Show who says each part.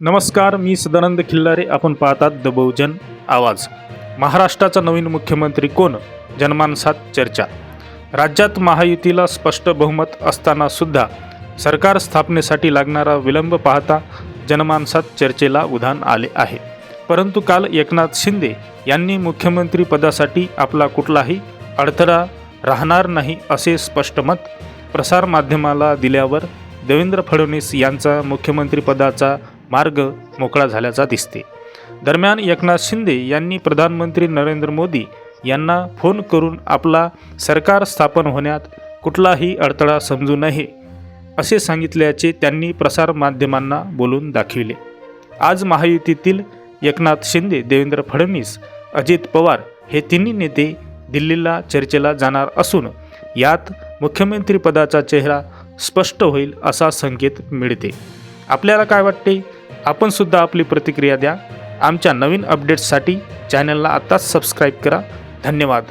Speaker 1: नमस्कार मी सदानंद खिल्लारे. आपण पाहतात द बहुजन आवाज. महाराष्ट्राचा नवीन मुख्यमंत्री कोण? जनमानसात चर्चा. राज्यात महायुतीला स्पष्ट बहुमत असताना सुद्धा सरकार स्थापनेसाठी लागणारा विलंब पाहता जनमानसात चर्चेला उधाण आले आहे. परंतु काल एकनाथ शिंदे यांनी मुख्यमंत्री पदासाठी आपला कुठलाही अडथळा राहणार नाही असे स्पष्ट मत प्रसारमाध्यमाला दिल्यावर देवेंद्र फडणवीस यांचा मुख्यमंत्रीपदाचा मार्ग मोकळा झाल्याचा दिसते. दरम्यान एकनाथ शिंदे यांनी प्रधानमंत्री नरेंद्र मोदी यांना फोन करून आपला सरकार स्थापन होण्यात कुठलाही अडथळा समजू नये असे सांगितल्याचे त्यांनी प्रसारमाध्यमांना बोलून दाखविले. आज महायुतीतील एकनाथ शिंदे देवेंद्र फडणवीस अजित पवार हे तिन्ही नेते दिल्लीला चर्चेला जाणार असून यात मुख्यमंत्रीपदाचा चेहरा स्पष्ट होईल असा संकेत मिळते. आपल्याला काय वाटते? आपण सुद्धा आपली प्रतिक्रिया द्या. आमच्या नवीन अपडेट्ससाठी चॅनलला आत्ताच सबस्क्राईब करा. धन्यवाद.